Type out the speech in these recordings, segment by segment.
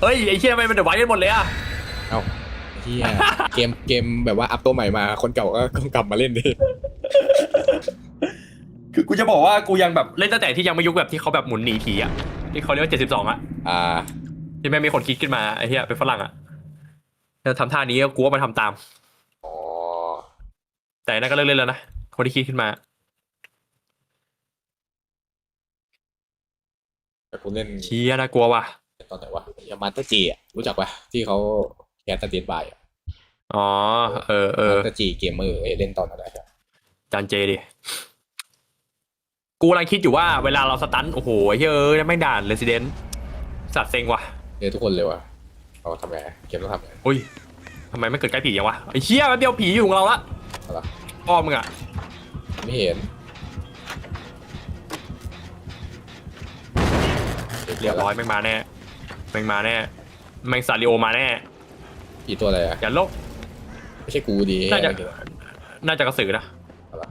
เฮ้ยไอ้เชี่ยทำไมมันเดือดไว้กันหมดเลยอะเอ้าเฮียเกมเกมแบบว่าอัพตัวใหม่มา คนเก่าก็ก็กลับมาเล่นดิคือกูจะบอกว่ากูยังแบบเล่นตั้งแต่ที่ยังไม่ยุคแบบที่เขาแบบหมุนหนีผีอะที่เขาเรียกว่าเจ็ดสิบสองอะอ่าที่แม่งมีคนคิดขึ้นมาไอ้เหี้ยเป็นฝรั่งอะแล้วทำท่านี้ก็กูว่ามันทำตาม อ๋อแต่อันนั่นก็เลิกเล่นแล้วนะคนที่คิดขึ้นมา แต่กูเล่นเชี่ยน่ากลัวว่ะ ตอนไหนวะยามาตาจีอะรู้จักปะที่เขาแคสต์เดดบายอะอ๋อเออเออมาตาจีเกมเมอร์เอยเล่นตอนอะไรอะจานเจดิกูกำลังคิดอยู่ว่าเวลาเราสตันโอ้โหเฮ้ยเอ้ยไม่งด่านเรสซิเดนสัตว์เซ็งว่ะเจอทุกคนเลยว่ะเราทำไงเกมต้องทำไงอุ้ยทำไมไม่เกิดใกล้ผีอย่างวะไอ้เชี่ยแป๊บเดียวผีอยู่ของเราละอะไรพ่อมึงอะไม่เห็นเรียบร้อยแม่งมาแน่ แม่งมาแน่แม่งซาริโอมาแน่อีตัวอะไรอะ อย่าโลก ไม่ใช่กูดีน่าจะ น่าจะกระสือนะอะไร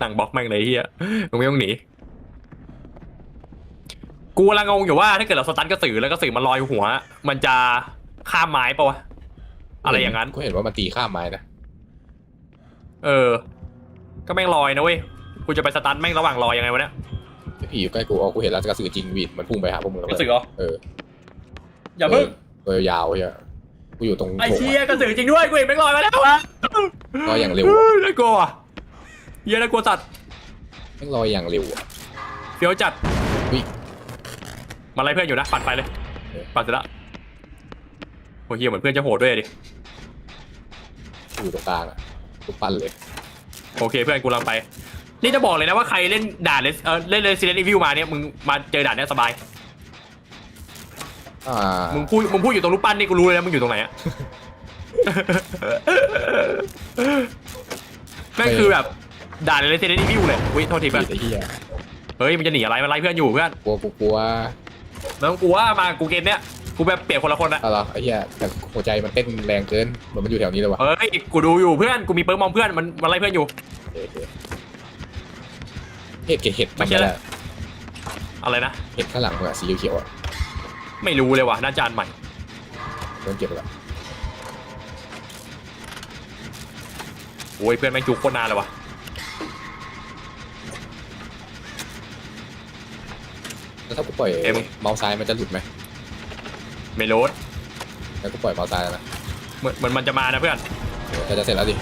ตั้งบล็อกแม่งเลยไอ้เฮียมึงไม่ต้องหนีกูกำลังงงอยู่ว่าถ้าเกิดเราสตันกระสือแล้วกระสือมันลอยหัว มันจะข้ามไม้ปะวะอะไรอย่างนั้นกูเห็นว่ามันตีข้ามไม้นะเออ ก็แม่งลอยนะเว้ยกูจะไปสตันแม่งระหว่างลอยยังไงวะเนี่ยไอ้ ผีอยู่ใกล้กูอ๋อกูเห็นแล้วกระสือจริงวีดมันพุ่งไปหาพวกมึงแล้วกระสือเหรอเอออย่าเพิ่งตัวยาวๆเฮียกูอยู่ตรงไอ้โถงเชี่ยกระสือจริงด้วยกูเห็นแม่งลอยมาแล้วอะลอยอย่างเร็วเฮ้ยน่ากลัวว่ะเฮียน่ากลัวจัดแม่งลอยอย่างเร็วอะเฟี้ยวจัดอุ๊ยมาไล่เพื่อนอยู่นะปัดไฟเลยเออปัดเสร็จละโอ้เฮียเหมือนเพื่อนจะโหดด้วยดิกูอยู่ตรงกลางอะกูปั้นเลย โอเคเพื่อนกูกำลังไป นี่จะบอกเลยนะว่าใครเล่นด่านเลสเออเล่นเลสเดนอีวิวมาเนี่ยมึงมาเจอด่านเนี้ยสบาย อ่ามึงพูดมึงพูดอยู่ตรงรูปปั้นนี่กูรู้เลยนะมึงอยู่ตรงไหนอะแม่งคือแบบด่านเลสเดนอีวิวเลยวิโทษทีเพื่อนไอ้เหี้ยเฮ้ยมันจะหนีอะไรมาไล่เพื่อนอยู่เพื่อนกลัวกูกลัวไม่ต้องกลัวมากูเกมเนี้ยกูแบบเปลี่ยนคนละคนอะอะไรไอ้เหี้ยแต่หัวใจมันเต้นแรงเกินเหมือนมันอยู่แถวนี้เลยว่ะเฮ้ยกูดูอยู่เพื่อนกูมีเปิร์กมองเพื่อนมันมันไล่เพื่อนอยู่โอ เคโอเคเห็ดเกเห็ดไม่ทำใช่ไมแล้ล่ะวอะไรนะ เห็ดข้างหลังมึงอะสีเขียวๆอะไม่รู้เลยว่ะน่าจะอันใหม่ โดนเก็บไปละโอ้ยเพื่อนแม่งจุกโคตรนานเลยว่ะ แล้วถ้ากูปล่อยเอ้ยมึงเมาส์ซ้ายมันจะหลุดไหมไม่โลดแล้วกูปล่อยเมาส์ซ้ายแล้วนะเหมือนเหมือนมันจะมานะเพื่อนเออแต่จะเสร็จแล้วดิ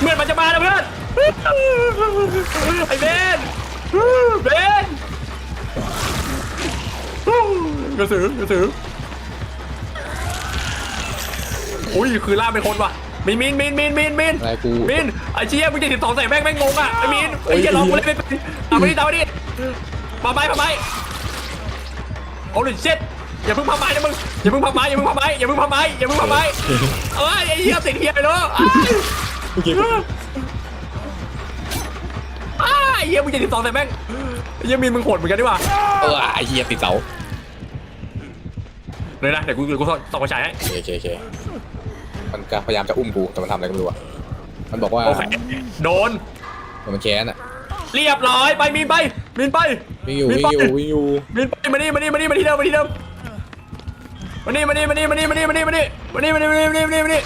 เหมือนมันจะมานะเพื่อน ไอ้เบน เบนกระสือกระสืออุ้ยคือล่าเป็นคนว่ะมินมินมินมินมินมินอะไรกูมินไอ้เชี่ยมึงจะติดต่อใส่แม่งแม่งงงอะไอ้มินไอ้เชี่ยลองกูเล่นไม่เป็นเอาไปดิเอาไปดิมาไปมาไปโอ้ยเช็ดอย่าเพิ่งพาไม้นะมึงอย่าเพิ่งพาไม้อย่าเพิ่งพาไม้อย่าเพิ่งพาไม้อย่าเพิ่งพาไม้เอ้ยไอ้เหี้ยติดเหี้ยไปเนาะ อ้ายเมื่อกี้กูอ้ายไอ้เหี้ยมึงจะติดต่อใส่แม่งไอ้เหี้ยมินมึงโหดเหมือนกันดีกว่าเออไอ้เหี้ยติดเสาเลยนะเดี๋ยวกูเดี๋ยวกูส่องกระฉายให้โอเคโอเคโอเคมันก็พยายามจะอุ้มกูแต่มันทำอะไรก็ไม่รู้อะมันบอกว่าโอเคโดนมันแค้นอะเรียบร้อยไปมินไปมินไปวิ่งอยู่มีวิ่งป้ายอยู่วิ่งอยู่มินไปมานี่มานี่มานี่มาที่เดิมมาที่เดิมมานี่มานี่มานี่มานี่มานี่มานี่มานี่มานี่มานี่มานี่มานี่มานี่มานี่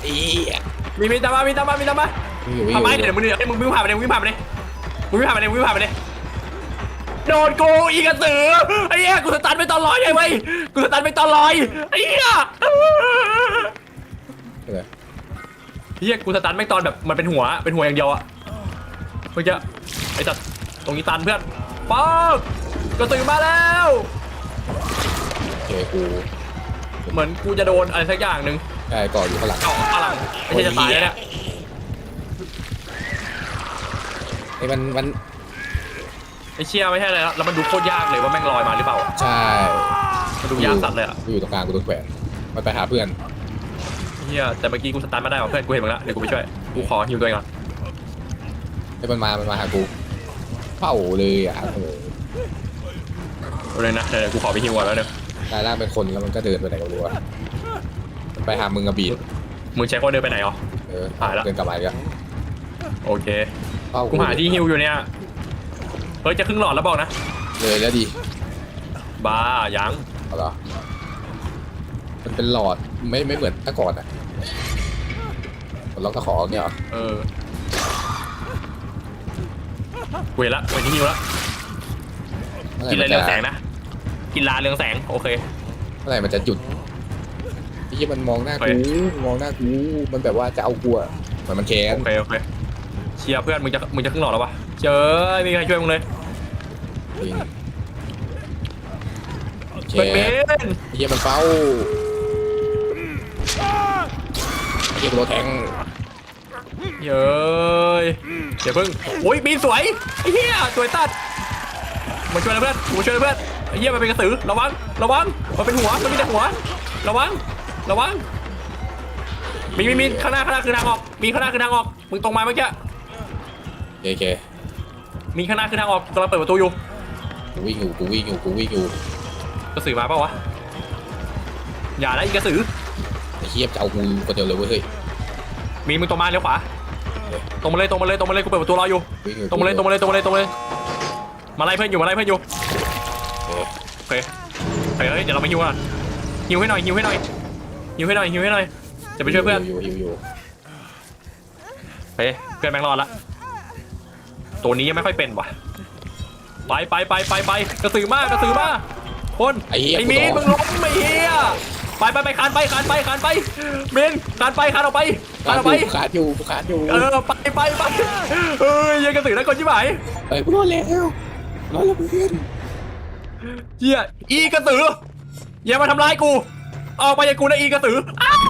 ไอ้เหี้ยมีมีตามมามีตามมามีตามมา วิ่งอยู่วิ่งอทำยู่ไมวิ่งอเดี๋ยยู่วมึงเดี๋ยวมึงวิ่งผ่านไปเลยมึงวิ่งผ่านไปเลยมึงวิ่งผ่านไปเลยมึงวิ่งผ่านไปเลยโดนกูอีกกระสือไอ้เหี้ยกูสตันไปตอนลอยเลยเว้ยกูสตันไปตอนลอยไอ้เหี้ยเออเหี้ยกูสตันไม่ตอนแบบมันเป็นหัวเป็นหัวอย่างเดียวอะเมื่อกี้ไอ้จัดตรงนี้ตันเพื่อนป๊อกกระสือมาแล้วโอเคกูเหมือนกูจะโดนอะไรสักอย่างหนึ่งใช่ก่ออยู่ข้างหลังเจาะข้างหลังไม่ใช่จะตายแล้วเนี่ย ไอ้มันมันไอ้เชี่ยไม่ใช่อะไรแล้วแล้วมันดูโคตรยากเลยว่าแม่งลอยมาหรือเปล่า ใช่มันดูยากสัตว์เลยอะกูอยู่ตรงกลางกูโดนแขวนมันไปหาเพื่อนเฮียแต่เมื่อกี้กูสตาร์ทมาได้ว่ะเพื่อนกูเห็นมึงแล้วเดี๋ยวกูไปช่วยกูขอฮิวตัวเองก่อนไอ้มันมามันมาหากูเป้าเลยอะโอ้โหเอาเลยนะเดี๋ยวกูขอไปฮิวก่อนแล้วเดี๋ยวกลายร่างเป็นคนแล้วมันก็เดินไปไหนก็ไม่รู้อะมันไปหามึงกับบีดมึงใช้ข้อเดินไปไหนอ๋อเออหายละ เดินกลับมาอีกแล้วโอเค เป้ากูหาที่ฮิวอยู่เนี่ย เฮ้ยจะครึ่งหลอดแล้วบอกนะ เลยแล้วดิบ้ายัง เอาเหรอมันเป็นหลอดไม่ไม่เหมือนแต่ก่อนอะเราก็ขอเนี่ยเหรอเออ เวละเวที่นิวละเมื่อไหกินอะไรร่มันเรืองแสจะงนะ กินลาเรืองแสง โอเคเมื่อไหร่มันจะหยุดไอ้ที่มันมองหน้าโอกูเคมองหน้ากูมันแบบว่าจะเอากูอะเหมือนมันแค้นโอเคโอเค เชียร์เพื่อนมึงจะมึงจะครึ่งหลอดแล้ววะเจอไม่มีใครช่วยมึงเลยจริงแค้เพื่อนนเบนไอ้เหี้ยมันเฝ้าไอ้เหี้ยกูโดนแทงเย้ยเดี๋ยวเพิ่งโอ้ยบีนสวยไอ้เหี้ยสวยตัดมาช่วยนะเพื่อนมาช่วยนะเพื่อนไอ้เหี้ยมันเป็นกระสือระวังระวังมันเป็นหัวมันมีแต่หัว ระวังระวังมีมีมีข้างหน้าข้างหน้าคือทางออกมีข้างหน้าคือทางออกมึงตรงมาเมื่อกี้ โอเคมีข้างหน้าคือทางออกกำลังเปิดประตูอยู่กูวิ่งอยู่กูวิ่งอยู่กูวิ่งอยู่กระสือมาเปล่าวะอย่านะอีกระสือไอ้เหี้ยจะเอากูคนเดียวเลยเว้ยเฮ้ยมีมึงตรงมาเลี้ยวขวาตรงมาเลยตรงมาเลยตรงมาเลยกูเปิดประตูรออยู่วิ่งอยู่ตรงมาเลยตรงมาเลยตรงมาเลยตรงมาเลยมาไล่เพื่อนอยู่มาไล่เพื่อนอยู่โอเคโอเคโอเคเฮ้ยเดี๋ยวเรามาฮิวก่อนฮิวให้หน่อยฮิวให้หน่อยฮิวให้หน่อยฮิวให้หน่อยจะไปช่วยเพื่อนอยู่อยู่อยู่เฮ้ยเพื่อนแม่งรอดละ ตัวนี้ยังไม่ค่อยเป็นว่ะ ไปไปไปไปไปกระสือมากกระสือมากคนไอ้เหี้ยไอ้กูมีนโดมึนงล้มไอ้เหี้ยไปไปไปคานไปคานไปคานไปมีนคานไปคานออกไปคานออกไป ขาดอยู่กูขาดอยู่เออไปไปไปเอ้ยยังกระสือนะคนชิบหายเอ้ยกูโดนแล้วรอดแล้วเพื่อนเหี้ยอีกระสืออย่ามาทำร้ายกูออกไปจากกูนะอีกระสืออ้าว